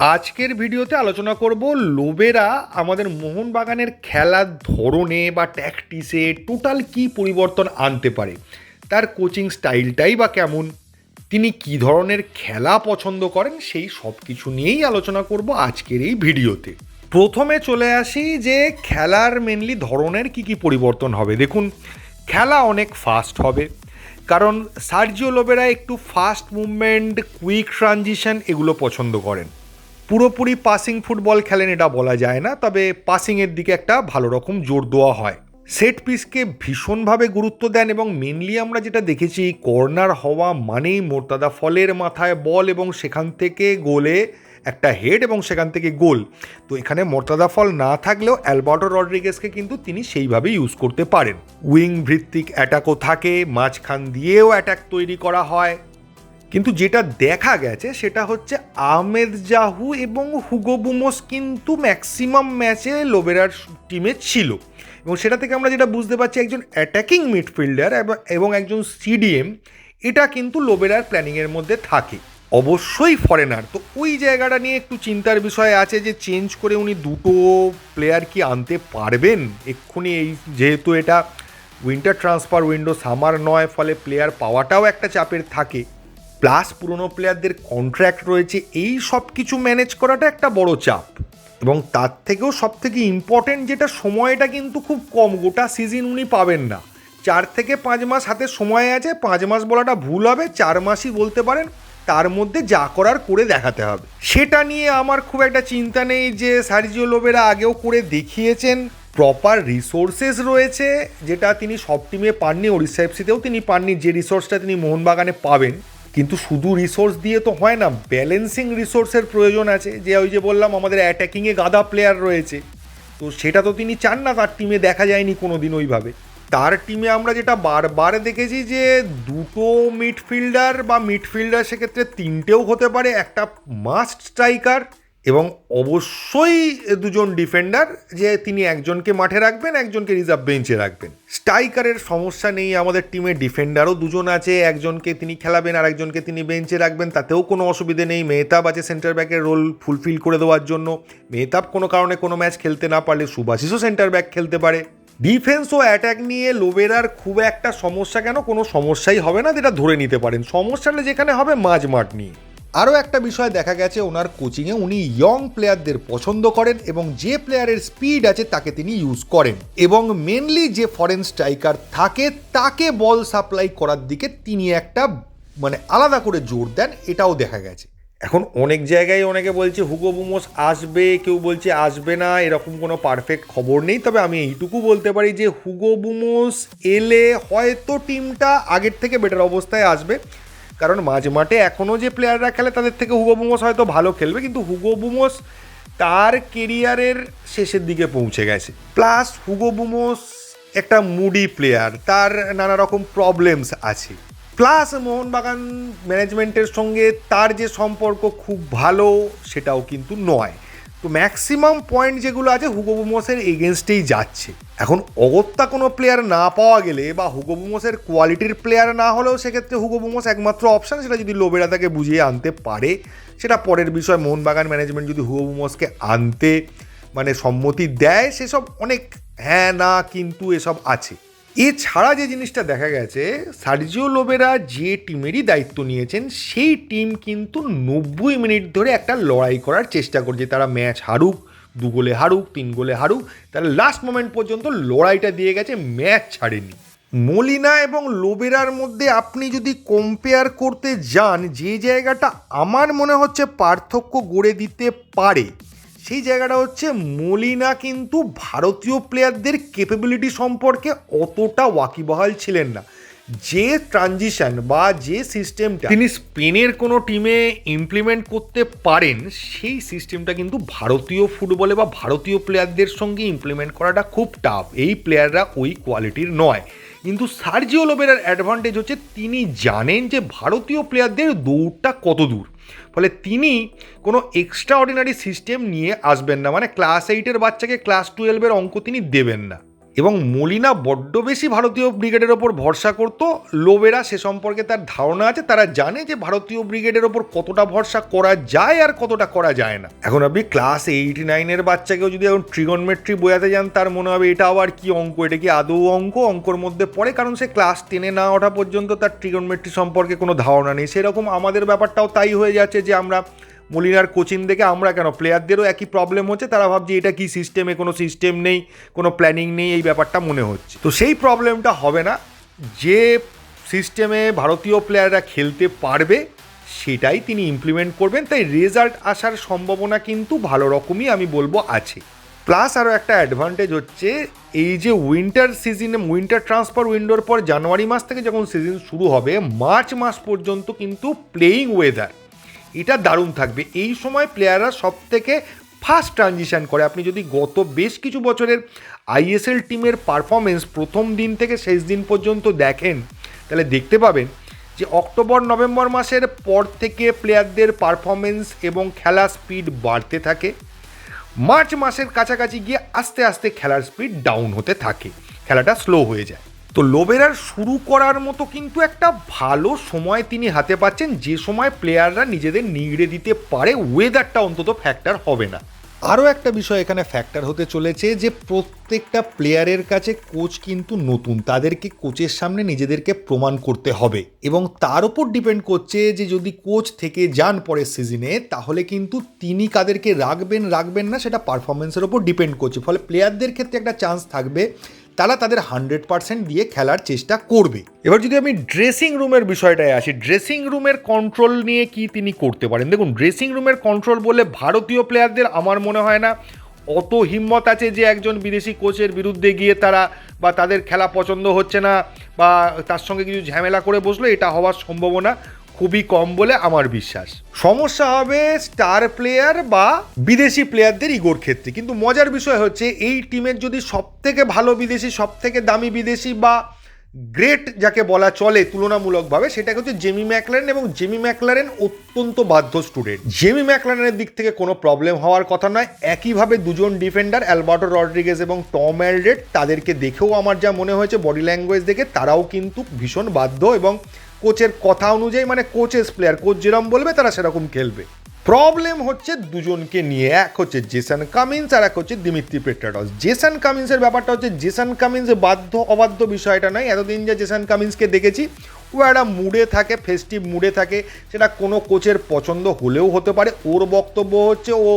আজকের ভিডিওতে আলোচনা করব লোবেরা আমাদের মোহনবাগানের খেলার ধরনে বা ট্যাকটিসে টোটাল কি পরিবর্তন আনতে পারে, তার কোচিং স্টাইলটাই বা কেমন, তিনি কি ধরনের খেলা পছন্দ করেন, সেই সব কিছু নিয়েই আলোচনা করব আজকের এই ভিডিওতে। প্রথমে চলে আসি যে খেলার মেনলি ধরনের কি কি পরিবর্তন হবে। দেখুন, খেলা অনেক ফাস্ট হবে, কারণ সার্জিও লোবেরা একটু ফাস্ট মুভমেন্ট কুইক ট্রানজিশন এগুলো পছন্দ করেন। পুরোপুরি পাসিং ফুটবল খেলেন এটা বলা যায় না, তবে পাসিংয়ের দিকে একটা ভালো রকম জোর দেওয়া হয়। সেট পিসকে ভীষণভাবে গুরুত্ব দেন এবং মেনলি আমরা যেটা দেখেছি কর্নার হওয়া মানেই মোর্তাদা ফলের মাথায় বল এবং সেখান থেকে গোলে একটা হেড এবং সেখান থেকে গোল। তো এখানে মোর্তাদা ফল না থাকলেও অ্যালবার্টো রড্রিগেসকে কিন্তু তিনি সেইভাবে ইউজ করতে পারেন। উইং ভিত্তিক অ্যাটাকও থাকে, মাঝখান দিয়েও অ্যাটাক তৈরি করা হয়। কিন্তু যেটা দেখা গেছে সেটা হচ্ছে আহমেদ জাহু এবং হুগো বুমোস কিন্তু ম্যাক্সিমাম ম্যাচে লোবেরার টিমে ছিল। এবং সেটা থেকে আমরা যেটা বুঝতে পারছি, একজন অ্যাটাকিং মিডফিল্ডার এবং একজন সিডিএম এটা কিন্তু লোবেরার প্ল্যানিংয়ের মধ্যে থাকে। অবশ্যই ফরেনার তো ওই জায়গাটা নিয়ে একটু চিন্তার বিষয় আছে যে চেঞ্জ করে উনি দুটো প্লেয়ার কি আনতে পারবেন? এক্ষুনি এই যেহেতু এটা উইন্টার ট্রান্সফার উইন্ডো সামার নয়, ফলে প্লেয়ার পাওয়াটাও একটা চাপের থাকে। প্লাস পুরনো প্লেয়ারদের কন্ট্র্যাক্ট রয়েছে, এই সব কিছু ম্যানেজ করাটা একটা বড় চাপ। এবং তার থেকেও সব থেকে ইম্পর্টেন্ট যেটা, সময়টা কিন্তু খুব কম, গোটা সিজন উনি পাবেন না। চার থেকে পাঁচ মাস হাতে সময় আছে, পাঁচ মাস বলাটা ভুল হবে, চার মাসই বলতে পারেন, তার মধ্যে যা করার করে দেখাতে হবে। সেটা নিয়ে আমার খুব একটা চিন্তা নেই যে সার্জিও লোবেরা আগেও করে দেখিয়েছেন প্রপার রিসোর্সেস রয়েছে, যেটা তিনি সব টিমে পাননি ওড়িশা এফসিতেও তিনি পাননি, যে রিসোর্সটা তিনি মোহনবাগানে পাবেন। কিন্তু শুধু রিসোর্স দিয়ে তো হয় না ব্যালেন্সিং রিসোর্সের প্রয়োজন আছে। যে ওই যে বললাম, আমাদের অ্যাটাকিংয়ে গাদা প্লেয়ার রয়েছে। তো সেটা তো তিনি চান না তার টিমে দেখা যায়নি কোনো দিন ওইভাবে। তার টিমে আমরা যেটা বারবার দেখেছি যে দুটো মিডফিল্ডার বা মিডফিল্ডার সেক্ষেত্রে তিনটেও হতে পারে। একটা মাস্ট স্ট্রাইকার এবং অবশ্যই দুজন ডিফেন্ডার যে তিনি একজনকে মাঠে রাখবেন, একজনকে রিজার্ভ বেঞ্চে রাখবেন। স্ট্রাইকারের সমস্যা নেই, আমাদের টিমে ডিফেন্ডারও দুজন আছে, একজনকে তিনি খেলাবেন আর একজনকে তিনি বেঞ্চে রাখবেন, তাতেও কোনো অসুবিধে নেই। মেহতাব আছে সেন্টার ব্যাকের রোল ফুলফিল করে দেওয়ার জন্য। মেহতাব কোনো কারণে কোনো ম্যাচ খেলতে না পারলে সুভাষিসও সেন্টার ব্যাক খেলতে পারে। ডিফেন্স ও অ্যাটাক নিয়ে লোবেরার খুব একটা সমস্যা কেন? কোনো সমস্যাই হবে না যেটা ধরে নিতে পারেন। সমস্যাটা যেখানে হবে, মাঝ মাঠ নিয়ে। আরও একটা বিষয় দেখা গেছে, ওনার কোচিংয়ে উনি ইয়ং প্লেয়ারদের পছন্দ করেন এবং যে প্লেয়ারের স্পিড আছে তাকে তিনি ইউজ করেন এবং মেনলি যে ফরেন স্ট্রাইকার থাকে, তাকে বল সাপ্লাই করার দিকে তিনি একটা মানে আলাদা করে জোর দেন, এটাও দেখা গেছে। এখন অনেক জায়গায় অনেকে বলছে, হুগো বুমোস আসবে, কেউ বলছে আসবে না, এরকম কোনো পারফেক্ট খবর নেই। তবে আমি এইটুকু বলতে পারি যে, হুগো বুমোস এলে হয়তো টিমটা আগের থেকে বেটার অবস্থায় আসবে। কারণ মাঝ মাঠে এখনও যে প্লেয়াররা খেলে তাদের থেকে হুগো বুমোস হয়তো ভালো খেলবে, কিন্তু হুগো বুমোস তার কেরিয়ারের শেষের দিকে পৌঁছে গেছে। প্লাস হুগো বুমোস একটা মুডি প্লেয়ার তার নানা রকম প্রবলেমস আছে। প্লাস মোহনবাগান ম্যানেজমেন্টের সঙ্গে তার যে সম্পর্ক খুব ভালো, সেটাও কিন্তু নয়। তো ম্যাক্সিমাম পয়েন্ট যেগুলো আছে হুগো বুমোসের এগেনস্টেই যাচ্ছে। এখন অগত্যা কোনো প্লেয়ার না পাওয়া গেলে বা হুগো বুমোসের কোয়ালিটির প্লেয়ার না হলেও সেক্ষেত্রে হুগো বুমোস একমাত্র অপশান সেটা যদি লোবেরা তাকে বুঝিয়ে আনতে পারে, সেটা পরের বিষয়। মোহনবাগান ম্যানেজমেন্ট যদি হুগো আনতে মানে সম্মতি দেয়, সেসব অনেক হ্যাঁ না, কিন্তু এসব আছে। এছাড়া যে জিনিসটা দেখা গেছে, সার্জিও লোবেরা যে টিমেরই দায়িত্ব নিয়েছেন, সেই টিম কিন্তু নব্বই মিনিট ধরে একটা লড়াই করার চেষ্টা করছে। তারা ম্যাচ হারুক, দু গোলে হারুক, তিন গোলে হারুক, তারা লাস্ট মোমেন্ট পর্যন্ত লড়াইটা দিয়ে গেছে, ম্যাচ ছাড়েনি। মলিনা এবং লোবেরার মধ্যে আপনি যদি কম্পেয়ার করতে যান, যে জায়গাটা আমার মনে হচ্ছে পার্থক্য গড়ে দিতে পারে। সেই জায়গাটা হচ্ছে মলিনা কিন্তু ভারতীয় প্লেয়ারদের কেপেবিলিটি সম্পর্কে অতটা ওয়াকিবহাল ছিলেন না। যে ট্রানজিশন বা যে সিস্টেমটা তিনি স্পেনের কোনো টিমে ইমপ্লিমেন্ট করতে পারেন, সেই সিস্টেমটা কিন্তু ভারতীয় ফুটবলে বা ভারতীয় প্লেয়ারদের সঙ্গে ইমপ্লিমেন্ট করাটা খুব টাফ এই প্লেয়াররা ওই কোয়ালিটির নয়। কিন্তু সার্জিও লোবেরার অ্যাডভান্টেজ হচ্ছে তিনি জানেন যে ভারতীয় প্লেয়ারদের দৌড়টা কত দূর। ফলে তিনি কোনো এক্সট্রা অর্ডিনারি সিস্টেম নিয়ে আসবেন না। মানে ক্লাস এইটের বাচ্চাকে ক্লাস টুয়েলভের অঙ্ক তিনি দেবেন না। এবং মলিনা বড্ড বেশি ভারতীয় ব্রিগেডের ওপর ভরসা করত। লোবেরা সে সম্পর্কে তার ধারণা আছে, তারা জানে যে ভারতীয় ব্রিগেডের ওপর কতটা ভরসা করা যায় আর কতটা করা যায় না। এখন আপনি ক্লাস এইটি নাইনের বাচ্চাকেও যদি এখন ট্রিগনমেট্রি বোঝাতে যান, তার মনে হবে এটা আবার কি অঙ্ক, এটা কি আদৌ অঙ্ক? অঙ্কর মধ্যে পড়ে, কারণ সে ক্লাস টেনে না ওঠা পর্যন্ত তার ট্রিগনমেট্রি সম্পর্কে কোনো ধারণা নেই। সেরকম আমাদের ব্যাপারটাও তাই হয়ে যাচ্ছে যে আমরা মলিনার কোচিং দেখে আমরা কেন? প্লেয়ারদেরও একই প্রবলেম হচ্ছে, তারা ভাবছে এটা কি সিস্টেমে কোনো সিস্টেম নেই, কোনো প্ল্যানিং নেই, এই ব্যাপারটা মনে হচ্ছে। তো সেই প্রবলেমটা হবে না। যে সিস্টেমে ভারতীয় প্লেয়াররা খেলতে পারবে, সেটাই তিনি ইমপ্লিমেন্ট করবেন। তাই রেজাল্ট আসার সম্ভাবনা কিন্তু ভালো রকমই আমি বলব আছে। প্লাস আরও একটা অ্যাডভান্টেজ হচ্ছে, এই যে উইন্টার সিজনে উইন্টার ট্রান্সফার উইন্ডোর পর জানুয়ারি মাস থেকে যখন সিজন শুরু হবে, মার্চ মাস পর্যন্ত কিন্তু প্লেয়িং ওয়েদার এটা দারুণ থাকবে। এই সময় প্লেয়াররা সব থেকে ফাস্ট ট্রানজিশন করে। আপনি যদি গত বেশ কিছু বছরের আইএসএল টিমের পারফরমেন্স প্রথম দিন থেকে শেষ দিন পর্যন্ত দেখেন, তাহলে দেখতে পাবেন যে অক্টোবর, নভেম্বর মাসের পর থেকে প্লেয়ারদের পারফরমেন্স এবং খেলা স্পিড বাড়তে থাকে। মার্চ মাসের কাছাকাছি গিয়ে আস্তে আস্তে খেলার স্পিড ডাউন হতে থাকে। খেলাটা স্লো হয়ে যায়। তো লোবেরার শুরু করার মতো কিন্তু একটা ভালো সময় তিনি হাতে পাচ্ছেন। যে সময় প্লেয়াররা নিজেদের নিগড়ে দিতে পারে ওয়েদারটা অন্তত ফ্যাক্টর হবে না। আরও একটা বিষয় এখানে ফ্যাক্টর হতে চলেছে যে, প্রত্যেকটা প্লেয়ারের কাছে কোচ কিন্তু নতুন। তাদেরকে কোচের সামনে নিজেদেরকে প্রমাণ করতে হবে। এবং তার উপর ডিপেন্ড করছে যে, যদি কোচ থেকে যান পরের সিজনে তাহলে কিন্তু তিনি কাদেরকে রাখবেন রাখবেন না, সেটা পারফরমেন্সের ওপর ডিপেন্ড করছে। ফলে প্লেয়ারদের ক্ষেত্রে একটা চান্স থাকবে তারা তাদের হান্ড্রেড পার্সেন্ট দিয়ে খেলার চেষ্টা করবে। এবার যদি আমি ড্রেসিং রুমের বিষয়টায় আসি ড্রেসিং রুমের কন্ট্রোল নিয়ে কি তিনি করতে পারেন? দেখুন ড্রেসিং রুমের কন্ট্রোল বলে ভারতীয় প্লেয়ারদের আমার মনে হয় না অত হিম্মত আছে যে একজন বিদেশি কোচের বিরুদ্ধে গিয়ে তারা বা তাদের খেলা পছন্দ হচ্ছে না বা তার সঙ্গে কিছু ঝামেলা করে বসল, এটা হওয়ার সম্ভাবনা খুবই কম বলে আমার বিশ্বাস। সমস্যা হবে স্টার প্লেয়ার বা বিদেশি প্লেয়ারদের ইগোর ক্ষেত্রে। কিন্তু মজার বিষয় হচ্ছে, এই টিমের যদি সব থেকে ভালো বিদেশি সব থেকে দামি বিদেশি বা গ্রেট যাকে বলা চলে তুলনামূলকভাবে সেটা হচ্ছে জেমি ম্যাকলারেন এবং জেমি ম্যাকলারেন অত্যন্ত বাধ্য স্টুডেন্ট জেমি ম্যাকলারেনের দিক থেকে কোনো প্রবলেম হওয়ার কথা নয়। একইভাবে দুজন ডিফেন্ডার অ্যালবার্টো রড্রিগেজ এবং টম অ্যালডেড তাদেরকে দেখেও আমার যা মনে হয়েছে বডি ল্যাঙ্গুয়েজ দেখে তারাও কিন্তু ভীষণ বাধ্য এবং কোচের কথা অনুযায়ী মানে কোচেস প্লেয়ার কোচ যেরকম বলবে, তারা সেরকম খেলবে। প্রবলেম হচ্ছে দুজনকে নিয়ে। এক হচ্ছে জেসান কামিন্স আর এক হচ্ছে দিমিত্রি পেট্রাডস জেসান কামিন্সের ব্যাপারটা হচ্ছে জেসান কামিন্স বাধ্য, অবাধ্য বিষয়টা নয়। এতদিন যে জেসান কামিন্সকে দেখেছি, ও একটা মুডে থাকে ফেস্টিভ মুডে থাকে, সেটা কোনো কোচের পছন্দ হলেও হতে পারে। ওর বক্তব্য হচ্ছে, ও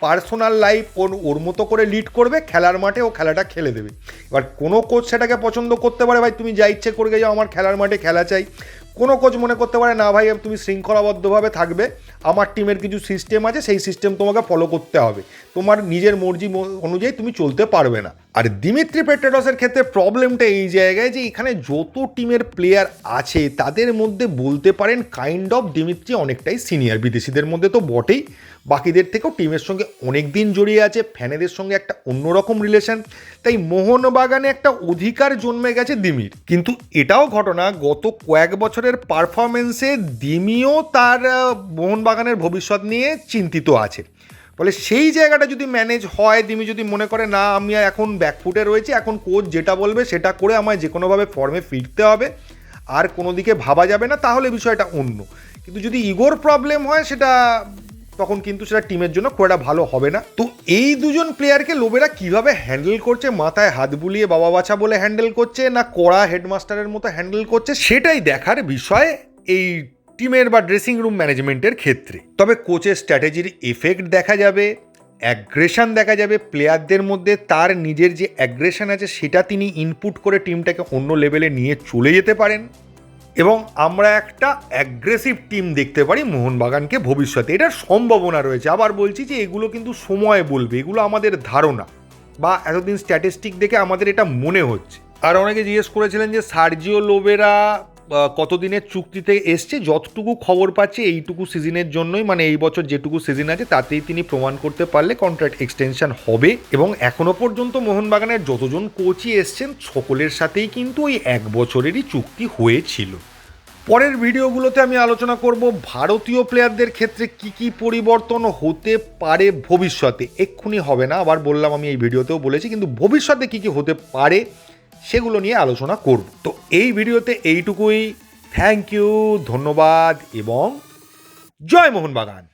পার্সোনাল লাইফ ওর ওর মতো করে লিড করবে, খেলার মাঠে ও খেলাটা খেলে দেবে। এবার কোনো কোচ সেটাকে পছন্দ করতে পারে, ভাই, তুমি যা ইচ্ছে করে যাও আমার খেলার মাঠে খেলা চাই। কোনো কোচ মনে করতে পারে, না ভাই, তুমি শৃঙ্খলাবদ্ধভাবে থাকবে, আমার টিমের কিছু সিস্টেম আছে, সেই সিস্টেম তোমাকে ফলো করতে হবে। তোমার নিজের মর্জি অনুযায়ী তুমি চলতে পারবে না। আর দিমিত্রি পেট্রাডসের ক্ষেত্রে প্রবলেমটা এই জায়গায় যে, এখানে যত টিমের প্লেয়ার আছে, তাদের মধ্যে বলতে পারেন কাইন্ড অফ দিমিত্রি অনেকটাই সিনিয়র বিদেশিদের মধ্যে তো বটেই। বাকিদের থেকেও টিমের সঙ্গে অনেক দিন জড়িয়ে আছে, ফ্যানেদের সঙ্গে একটা অন্যরকম রিলেশন তাই মোহনবাগানে একটা অধিকার জন্মে গেছে দিমির। কিন্তু এটাও ঘটনা, গত কয়েক বছরের পারফরমেন্সে দিমিও তার মোহনবাগানের ভবিষ্যৎ নিয়ে চিন্তিত আছে। ফলে সেই জায়গাটা যদি ম্যানেজ হয়, দিমি যদি মনে করে, না, আমি এখন ব্যাকফুটে রয়েছি, এখন কোচ যেটা বলবে সেটা করে আমায় যে কোনোভাবে ফর্মে ফিরতে হবে, আর কোনো দিকে ভাবা যাবে না, তাহলে বিষয়টা অন্য। কিন্তু যদি ইগোর প্রবলেম হয়, সেটা তখন কিন্তু সেটা টিমের জন্য খুব একটা ভালো হবে না। তো এই দুজন প্লেয়ারকে লোবেরা কীভাবে হ্যান্ডেল করছে, মাথায় হাত বুলিয়ে বাবা বাছা বলে হ্যান্ডেল করছে, না কড়া হেডমাস্টারের মতো হ্যান্ডেল করছে, সেটাই দেখার বিষয় এই টিমের বা ড্রেসিং রুম ম্যানেজমেন্টের ক্ষেত্রে। তবে কোচের স্ট্র্যাটেজির এফেক্ট দেখা যাবে অ্যাগ্রেশন দেখা যাবে প্লেয়ারদের মধ্যে তার নিজের যে অ্যাগ্রেশন আছে, সেটা তিনি ইনপুট করে টিমটাকে অন্য লেভেলে নিয়ে চলে যেতে পারেন। এবং আমরা একটা অ্যাগ্রেসিভ টিম দেখতে পারি মোহনবাগানকে ভবিষ্যতে। এটার সম্ভাবনা রয়েছে। আবার বলছি যে এগুলো কিন্তু সময় বলবে, এগুলো আমাদের ধারণা বা এতদিন স্ট্যাটিস্টিক দেখে আমাদের এটা মনে হচ্ছে। আর অনেকে জিজ্ঞেস করেছিলেন যে সার্জিও লোবেরা কতদিনের চুক্তিতে এসছে, যতটুকু খবর পাচ্ছে এইটুকু সিজনের জন্যই মানে এই বছর যেটুকু সিজন আছে, তাতেই তিনি প্রমাণ করতে পারলে কন্ট্রাক্ট এক্সটেনশন হবে। এবং এখনও পর্যন্ত মোহনবাগানের যতজন কোচই এসছেন, সকলের সাথেই কিন্তু ওই এক বছরেরই চুক্তি হয়েছিল। পরের ভিডিওগুলোতে আমি আলোচনা করব ভারতীয় প্লেয়ারদের ক্ষেত্রে কি কি পরিবর্তন হতে পারে ভবিষ্যতে। এক্ষুনি হবে না, আবার বললাম আমি এই ভিডিওতেও বলেছি, কিন্তু ভবিষ্যতে কি কি হতে পারে সেগুলো নিয়ে আলোচনা করব। তো এই ভিডিওতে এইটুকুই। থ্যাংক ইউ ধন্যবাদ এবং জয় মোহনবাগান।